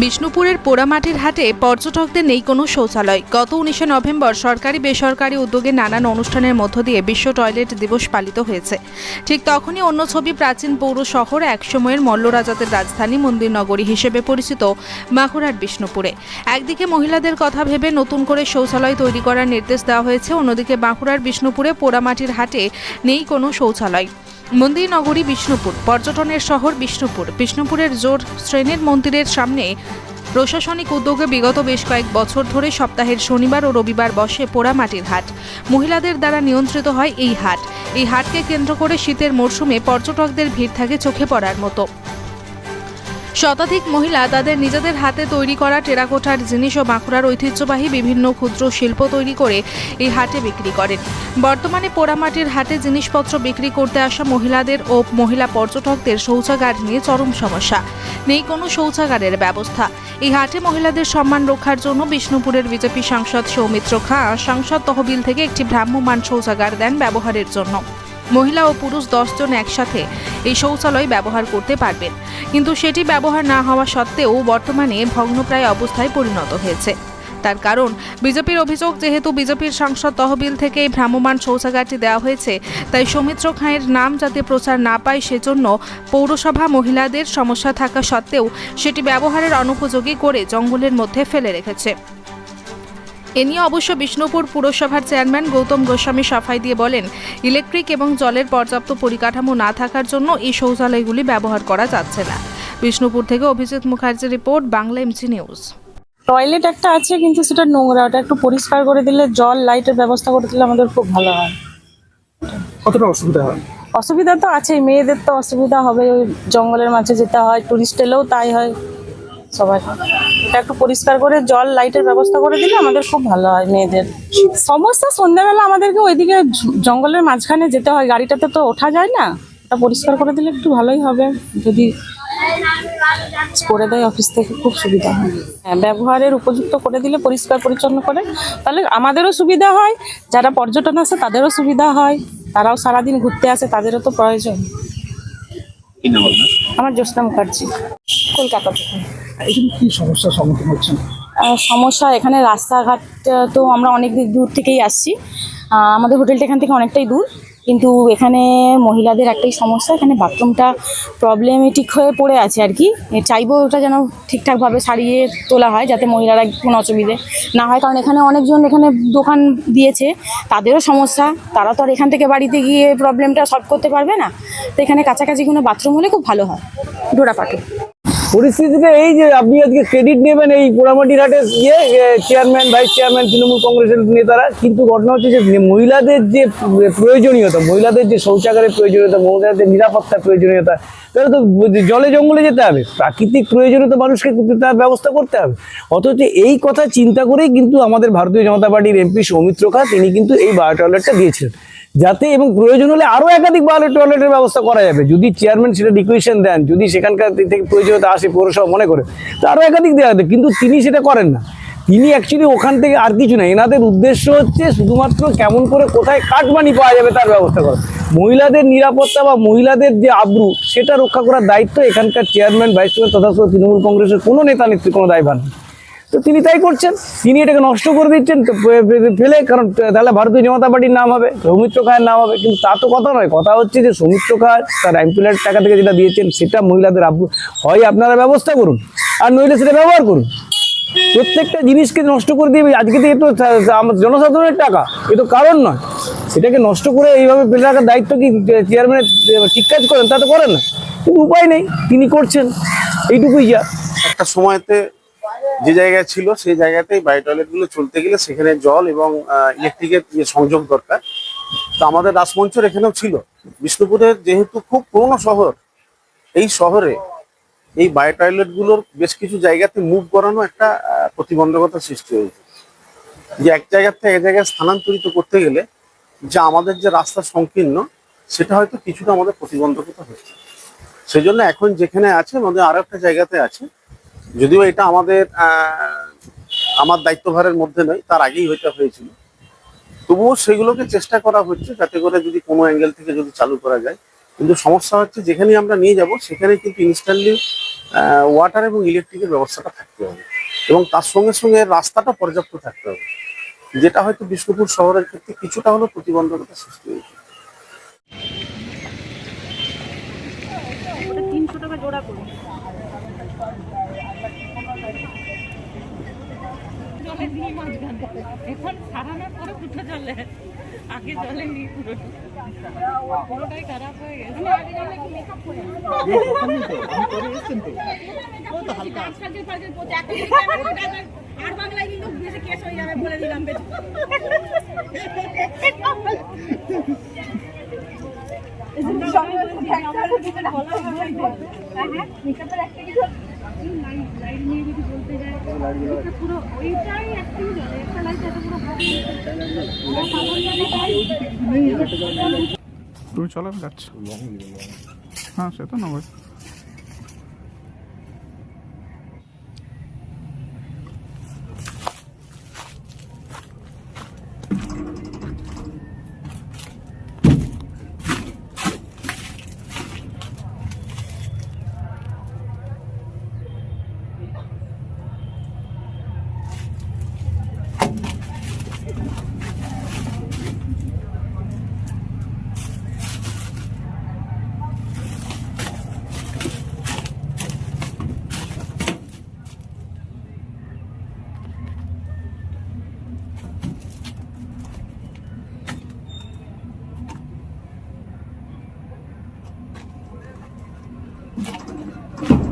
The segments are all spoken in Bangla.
বিষ্ণুপুরের পোড়ামাটির হাটে পর্যটকদের নেই কোনো শৌচালয়। গত উনিশে নভেম্বর সরকারি বেসরকারি উদ্যোগে নানান অনুষ্ঠানের মধ্য দিয়ে বিশ্ব টয়লেট দিবস পালিত হয়েছে। ঠিক তখনই অন্য ছবি প্রাচীন পৌর শহর, একসময়ের মল্লরাজাদের রাজধানী মন্দির নগরী হিসেবে পরিচিত বাঁকুড়ার বিষ্ণুপুরে। একদিকে মহিলাদের কথা ভেবে নতুন করে শৌচালয় তৈরি করার নির্দেশ দেওয়া হয়েছে, অন্যদিকে বাঁকুড়ার বিষ্ণুপুরে পোড়ামাটির হাটে নেই কোনো শৌচালয়। মন্দির নগরী বিষ্ণুপুর, পর্যটনের শহর বিষ্ণুপুর। বিষ্ণুপুরের জোর শ্রেণির মন্দিরের সামনে প্রশাসনিক উদ্যোগে বিগত বেশ কয়েক বছর ধরে সপ্তাহের শনিবার ও রবিবার বসে পোড়ামাটির হাট। মহিলাদের দ্বারা নিয়ন্ত্রিত হয় এই হাট। এই হাটকে কেন্দ্র করে শীতের মরশুমে পর্যটকদের ভিড় থাকে চোখে পড়ার মতো। শতাধিক মহিলা তাদের নিজেদের হাতে তৈরি করা টেরাকোটার জিনিস ও বাঁকুড়ার ঐতিহ্যবাহী বিভিন্ন ক্ষুদ্র শিল্প তৈরি করে এই হাটে বিক্রি করেন। বর্তমানে পোড়ামাটির হাটে জিনিসপত্র বিক্রি করতে আসা মহিলাদের ও মহিলা পর্যটকদের শৌচাগার নিয়ে চরম সমস্যা। নেই কোনো শৌচাগারের ব্যবস্থা। এই হাটে মহিলাদের সম্মান রক্ষার জন্য বিষ্ণুপুরের বিজেপি সাংসদ সৌমিত্র খাঁ সাংসদ তহবিল থেকে একটি ভ্রাম্যমাণ শৌচাগার দেন ব্যবহারের জন্য। মহিলা ও পুরুষ দশজন একসাথে এই শৌচালয় ব্যবহার করতে পারবেন। কিন্তু সেটি ব্যবহার না হওয়া সত্ত্বেও বর্তমানে ভগ্নপ্রায় অবস্থায় পরিণত হয়েছে। তার কারণ, বিজেপির অভিযোগ, যেহেতু বিজেপির সাংসদ তহবিল থেকে এই ভ্রাম্যমাণ শৌচাগারটি দেওয়া হয়েছে, তাই সৌমিত্র খাঁয়ের নাম যাতে প্রচার না পায় সেজন্য পৌরসভা মহিলাদের সমস্যা থাকা সত্ত্বেও সেটি ব্যবহারের অনুপযোগী করে জঙ্গলের মধ্যে ফেলে রেখেছে। এ নিয়ে অবশ্য বিষ্ণুপুর পুরসভার চেয়ারম্যান গৌতম গোস্বামী সাফাই দিয়ে বলেন ইলেকট্রিক এবং জলের পর্যাপ্ত পরিকাঠামো না থাকার জন্য এই শৌচালয়গুলি ব্যবহার করা যাচ্ছে না। বিষ্ণুপুর থেকে অভিজিৎ মুখার্জির report Bangla MG news toilet একটা আছে কিন্তু সেটা নোংরা। ওটা একটু পরিষ্কার করে দিলে জল লাইটের ব্যবস্থা করে দিলে আমাদের খুব ভালো হয়। কতটা অসুবিধা হয়? অসুবিধা তো আছেই। মেয়েদের তো অসুবিধা হবে। ওই জঙ্গলের মাঝে যেতে হয় টুরিস্ট এলেও তাই হয়। সবাই। এটা একটু পরিষ্কার করে জল লাইটের ব্যবস্থা করে দিলে আমাদের খুব ভালো হয় মেয়েদের। সমস্যা সন্ধ্যাবেলা আমাদেরকে ওইদিকে জঙ্গলের মাঝখানে যেতে হয় গাড়িটাতে তো ওঠা যায় না। ওটা পরিষ্কার করে দিলে একটু ভালোই হবে। যদি করে দেয় অফিস থেকে খুব সুবিধা হয়। হ্যাঁ ব্যবহারের উপযুক্ত করে দিলে পরিষ্কার পরিচ্ছন্ন করে। তাহলে আমাদেরও সুবিধা হয় যারা পর্যটন আসে তাদেরও সুবিধা হয়। তারাও সারাদিন ঘুরতে আসে তাদেরও তো প্রয়োজন। আমার জ্যোৎস্না মুখার্জি কলকাতা থেকে। কি সমস্যার সম্মুখীন হচ্ছেন? সমস্যা এখানে রাস্তাঘাট তো আমরা অনেক দূর থেকেই আসছি। আমাদের হোটেলটা এখান থেকে অনেকটাই দূর, কিন্তু এখানে মহিলাদের একটাই সমস্যা, এখানে বাথরুমটা প্রবলেমেটিক হয়ে পড়ে আছে আর কি। চাইব ওটা যেন ঠিকঠাকভাবে সারিয়ে তোলা হয়, যাতে মহিলারা কোনো অসুবিধে না হয়। কারণ এখানে অনেকজন এখানে দোকান দিয়েছে, তাদেরও সমস্যা। তারা তো আর এখান থেকে বাড়িতে গিয়ে প্রবলেমটা সলভ করতে পারবে না। তো এখানে কাছাকাছি কোনো বাথরুম হলে খুব ভালো হয় ডোরাপাটে পরিস্থিতিতে এই যে আপনি আজকে ক্রেডিট নেবেন এই পোড়ামাটির হাটের ইয়ে চেয়ারম্যান ভাইস চেয়ারম্যান তৃণমূল কংগ্রেসের নেতারা, কিন্তু ঘটনা হচ্ছে যে মহিলাদের যে প্রয়োজনীয়তা, মহিলাদের যে শৌচাগারের প্রয়োজনীয়তা, মহিলাদের নিরাপত্তার প্রয়োজনীয়তা, তাহলে তো জলে জঙ্গলে যেতে হবে। প্রাকৃতিক প্রয়োজনীয়তা মানুষকে তার ব্যবস্থা করতে হবে। অথচ এই কথা চিন্তা করেই কিন্তু আমাদের ভারতীয় জনতা পার্টির এমপি সৌমিত্র খা, তিনি কিন্তু এই বায়ো টয়লেটটা দিয়েছিলেন। যাতে এবং প্রয়োজন হলে আরও একাধিক বায়ো টয়লেটের ব্যবস্থা করা যাবে। যদি চেয়ারম্যান সেটা রিকুয়েশন দেন, যদি সেখানকার থেকে প্রয়োজনীয়তা আসে পৌরসভা মনে করে, তো আরও একাধিক দেওয়া যাবে। কিন্তু তিনি সেটা করেন না। তিনি অ্যাকচুয়ালি ওখান থেকে আর কিছু না। এনাদের উদ্দেশ্য হচ্ছে শুধুমাত্র কেমন করে কোথায় কাঠমানি পাওয়া যাবে তার ব্যবস্থা করা। মহিলাদের নিরাপত্তা বা মহিলাদের যে আব্রু, সেটা রক্ষা করার দায়িত্ব এখানকার চেয়ারম্যান ভাইস চেয়ারম্যান তথা তৃণমূল কংগ্রেসের কোনো নেতা নেত্রী, কোনো দায়ভার নেই। তো তিনি তাই করছেন। তিনি এটাকে নষ্ট করে দিচ্ছেন ফেলে, কারণ তাহলে ভারতীয় জনতা পার্টির নাম হবে, সৌমিত্র খায়ের নাম হবে। কিন্তু তা তো কথা নয়, কথা হচ্ছে যে সৌমিত্র খায় তার এমপ্লয়ের টাকা থেকে যেটা দিয়েছেন, সেটা মহিলাদের হয় আপনারা ব্যবস্থা করুন, আর নইলে সেটা ব্যবহার করুন। প্রত্যেকটা জিনিসকে নষ্ট করে দিয়ে, আজকে থেকে তো জনসাধারণের টাকা, এ তো কারণ নয়। সেটাকে নষ্ট করে এইভাবে ফেলে রাখার দায়িত্ব কি চেয়ারম্যানের ঠিক কাজ করেন? তা তো করেন না। কিন্তু উপায় নেই, তিনি করছেন, এইটুকুই যা। একটা সময়তে যে জায়গায় ছিল, সেই জায়গাতেই বায়ো টয়লেটগুলো চলতে গেলে সেখানে জল এবং ইলেকট্রিকের সংযোগ দরকার। তো আমাদের রাসমঞ্চের এখানেও ছিল। বিষ্ণুপুরের যেহেতু খুব পুরনো শহর, এই শহরে এই বায়ো টয়লেটগুলোর বেশ কিছু জায়গাতে মুভ করানো একটা প্রতিবন্ধকতা সৃষ্টি হয়েছে। যে এক জায়গা থেকে এক জায়গায় স্থানান্তরিত করতে গেলে যে আমাদের যে রাস্তা সংকীর্ণ, সেটা হয়তো কিছুটা আমাদের প্রতিবন্ধকতা হচ্ছে। সেই জন্য এখন যেখানে আছে, আমাদের আরও একটা জায়গাতে আছে যদিও এটা আমাদের আমার দায়িত্বভারের মধ্যে নয়, তার আগেই হইতে হয়েছিল। তবুও সেগুলোকে চেষ্টা করা হচ্ছে যাতে করে যদি কোনো অ্যাঙ্গেল থেকে যদি চালু করা যায়। কিন্তু সমস্যা হচ্ছে যেখানে আমরা নিয়ে যাব সেখানে কিন্তু ইনস্ট্যান্টলি ওয়াটার এবং ইলেকট্রিকের ব্যবস্থাটা থাকতে হবে। এবং তার সঙ্গে সঙ্গে রাস্তাটা পর্যাপ্ত থাকতে হবে। যেটা হয়তো বিষ্ণুপুর শহরের ক্ষেত্রে কিছুটা হলেও প্রতিবন্ধকতা সৃষ্টি হয়েছে। এখন সারানোর পরে ফুটে চলে আগে জলে নি পুরো পুরোটাই খারাপ হয়ে গেছে জলে আর বাংলায় কিন্তু বেশি কেস হয়ে যাবে বলে দিলাম মেকআপের একটা কিছু নিয়ে যদি বলতে যায়। পুরো ওইটাই একটাই জলে একটা লাইট এত পুরো তুমি চলো যাচ্ছ। হ্যাঁ সে তো নেব よっ!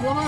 পাবো না